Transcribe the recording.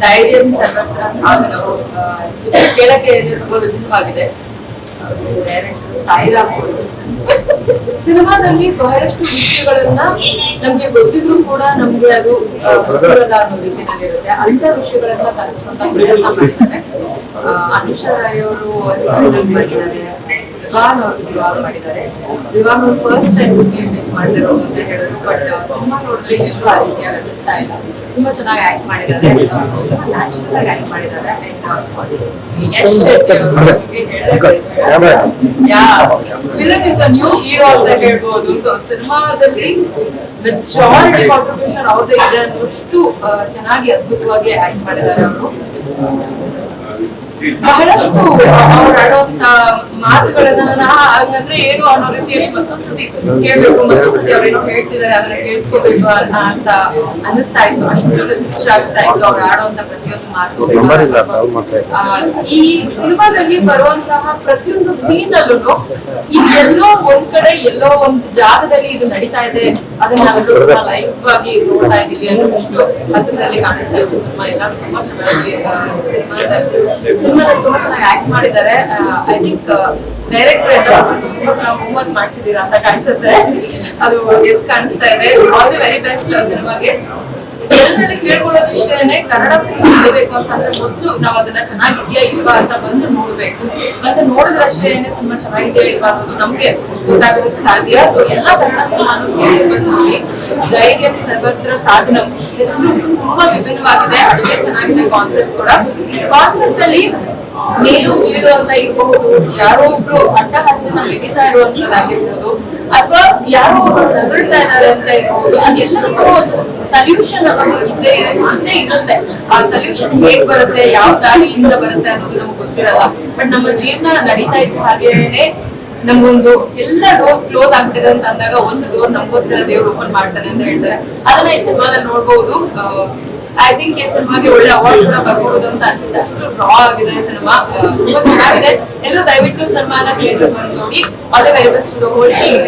ಧೈರ್ಯ ಸರ್ವತ್ರ ಸಾಧನವು ಕೇಳಕ್ಕೆ ತುಂಬಾ ವಿಭಿನ್ನವಾಗಿದೆ ಡೈರೆಕ್ಟರ್ ಸಾಯಿರಾಮ್ ಅವರು. ಸಿನಿಮಾದಲ್ಲಿ ಬಹಳಷ್ಟು ವಿಷಯಗಳನ್ನ ನಮ್ಗೆ ಗೊತ್ತಿದ್ರು ಕೂಡ ನಮ್ಗೆ ಅದು ಗೊತ್ತಿರಲ್ಲ ಅನ್ನೋ ರೀತಿಯಲ್ಲಿ ಇರುತ್ತೆ ಅಂತ ವಿಷಯಗಳನ್ನ ಕಲಿಸುವಂತ ಪ್ರಯತ್ನ ಮಾಡಿದ್ದಾರೆ. ಅನುಷಾ ರಾಯ್ ಅವರು ವಿವಾನ್ ಅವರು ವಿವಾಹ ಮಾಡಿದ್ದಾರೆ. ಅವರು ಫಸ್ಟ್ ಟೈಮ್ ಸ್ಕ್ರೀನ್ ಮಿಸ್ ಮಾಡಿರೋದು ಅಂತ ಹೇಳಿದ್ರು ಬಟ್ ಸಿನಿಮಾ ನೋಡಿದ್ರೆ ಎಲ್ಲೂ ಆ ರೀತಿ ಅನ್ನಿಸ್ತಾ ಇಲ್ಲ. ತುಂಬಾ ಚೆನ್ನಾಗಿ ಆಕ್ಟ್ ಮಾಡಿದ್ದಾರೆ. ನ್ಯಾಚುರಲ್ ಆಗಿ ಆಕ್ಟ್ ಮಾಡಿದ್ದಾರೆ. Yash Shetty villain is a new hero ಅಂತ ಹೇಳ್ಬೋದು. ಸೊ ಸಿನಿಮಾದಲ್ಲಿ ಮೆಜಾರಿಟಿ ಕಾಂಟ್ರಿಬ್ಯೂಷನ್ ಅವ್ರದೇ ಇದೆ ಅನ್ನೋಷ್ಟು ಚೆನ್ನಾಗಿ ಅದ್ಭುತವಾಗಿ ಆಕ್ಟ್ ಮಾಡಿದ್ದಾರೆ ಅವರು. ಬಹಳಷ್ಟು ಅವ್ರು ಆಡೋಂತ ಮಾತುಗಳನ್ನ ಹಾಗಂದ್ರೆ ಏನು ಅನ್ನೋ ರೀತಿಯಲ್ಲಿ ಮತ್ತೊಂದ್ಸತಿ ಕೇಳ್ಬೇಕು ಮತ್ತೊಂದ್ಸತಿ ಅವ್ರೇನೋ ಹೇಳ್ತಿದ್ದಾರೆ ಅದನ್ನ ಕೇಳಿಸ್ಕೋಬೇಕು ಅಂತ ಅನಿಸ್ತಾ ಇತ್ತು. ಅಷ್ಟು ರಿಜಿಸ್ಟರ್ ಆಗ್ತಾ ಇತ್ತು ಅವ್ರು ಆಡೋಂತ ಪ್ರತಿಯೊಂದು ಮಾತು ಈ ಸಿನಿಮಾದಲ್ಲಿ ಬರುವಂತಹ ಪ್ರತಿಯೊಂದು ಸೀನ್ ಅಲ್ಲೂ ಇದೆಲ್ಲೋ ಎಲ್ಲೋ ಒಂದ್ ಕಡೆ ಎಲ್ಲೋ ಒಂದು ಜಾಗದಲ್ಲಿ ಇದು ನಡೀತಾ ಇದೆ. ಅದನ್ನ ನಾವು ಲೈವ್ ಆಗಿ ನೋಡ್ತಾ ಇದೀವಿ ಅನ್ನೋಷ್ಟು ಅದರಲ್ಲಿ ಕಾಣಿಸ್ತಾ ಇತ್ತು ಸಿನಿಮಾ. ಎಲ್ಲ ತುಂಬಾ ಚೆನ್ನಾಗಿ ಸಿನಿಮಾದಲ್ಲಿ ಸಿನಿಮಾದಲ್ಲಿ ತುಂಬಾ ಚೆನ್ನಾಗಿ ಆಕ್ಟ್ ಮಾಡಿದ್ದಾರೆ. ಐ ಥಿಂಕ್ ಚೆನ್ನಾಗಿ ಹೋಮ್ವರ್ಕ್ ಮಾಡಿಸಿದೀರಾ ಅಂತ ಕಾಣಿಸುತ್ತೆ. ಅದು ಎದ್ದು ಕಾಣಿಸ್ತಾ ಇದೆ. ಆಲ್ ದಿ ವೆರಿ ಬೆಸ್ಟ್ ಸಿನಿಮಾಗೆ. ಎಲ್ಲರಲ್ಲಿ ಕೇಳ್ಕೊಳ್ಳೋದು ಇಷ್ಟೇನೆ ಕನ್ನಡ ಸಿನಿಮಾ ನೋಡ್ಬೇಕು ಅಂತಂದ್ರೆ ಮೊದಲು ನಾವು ಅದನ್ನ ಚೆನ್ನಾಗಿದ್ಯಾ ಇಲ್ವಾ ಅಂತ ಬಂದು ನೋಡ್ಬೇಕು. ಮತ್ತೆ ನೋಡಿದ್ರೆ ಅಷ್ಟೇನೆ ಸಿನಿಮಾ ಚೆನ್ನಾಗಿದೆಯಾ ಇಲ್ವಾ ಅನ್ನೋದು ನಮ್ಗೆ ಗೊತ್ತಾಗೋದಕ್ಕೆ ಸಾಧ್ಯ. ಸೊ ಎಲ್ಲ ಕನ್ನಡ ಸಿನಿಮಾನು ಬಂದು ನೋಡಿ. ಧೈರ್ಯ ಸರ್ವತ್ರ ಸಾಧನ, ಹೆಸರು ತುಂಬಾ ವಿಭಿನ್ನವಾಗಿದೆ. ಅಷ್ಟೇ ಚೆನ್ನಾಗಿದೆ ಕಾನ್ಸೆಪ್ಟ್ ಕೂಡ. ಕಾನ್ಸೆಪ್ಟ್ ಅಲ್ಲಿ ಮೇಲು ಬೀಳು ಅಂತ ಇರಬಹುದು, ಯಾರೋ ಒಬ್ರು ಅಟ್ಟಹಾಸದಿಂದ ಮೆಗಿತಾ ಇರುವಂತದ್ದಾಗಿರ್ಬೋದು ಅಥವಾ ಯಾರೋ ಒಬ್ರು ನಗಳ್ತಾ ಇದ್ದಾರೆ ಅಂತ ಇರ್ಬೋದು ಅದೆಲ್ಲದಕ್ಕೂ ಒಂದು ಸಲ್ಯೂಷನ್ ಅನ್ನೋದು ಇದ್ದೇ ಇದೆ ಇದ್ದೇ ಇರುತ್ತೆ. ಆ ಸಲ್ಯೂಷನ್ ಹೇಗ್ ಬರುತ್ತೆ, ಯಾವ ದಾರಿಯಿಂದ ಬರುತ್ತೆ ಅನ್ನೋದು ನಮ್ಗೆ ಗೊತ್ತಿರಲ್ಲ. ಬಟ್ ನಮ್ಮ ಜೀವನ ನಡೀತಾ ಇದ್ದ ಹಾಗೇನೆ ನಮ್ಗೊಂದು ಎಲ್ಲ ಡೋರ್ಸ್ ಕ್ಲೋಸ್ ಆಗ್ತಿದೆ ಅಂತ ಅಂದಾಗ ಒಂದು ಡೋರ್ ನಮಗೋಸ್ಕರ ದೇವ್ರು ಓಪನ್ ಮಾಡ್ತಾನೆ ಅಂತ ಹೇಳ್ತಾರೆ. ಅದನ್ನ ಈ ಸಿನಿಮಾದಲ್ಲಿ ನೋಡ್ಬೋದು. ಐ ಥಿಂಕ್ ಈ ಸಿನಿಮಾಗೆ ಒಳ್ಳೆ ಅವಾರ್ಡ್ ಕೂಡ ಬರ್ಬೋದು ಅಂತ ಅನ್ಸುತ್ತೆ. ಅಷ್ಟು ರಾ ಆಗಿದೆ ಸಿನಿಮಾ. ತುಂಬಾ ಚೆನ್ನಾಗಿದೆ. ಎಲ್ಲರೂ ದಯವಿಟ್ಟು ಸಿನಿಮಾನ ಥಿಯೇಟರ್ ಬಂದು ನೋಡಿ. ಅದೇ ವೆರಿ ಬೆಸ್ಟ್ ಹೋಲ್ ಟೀಮ್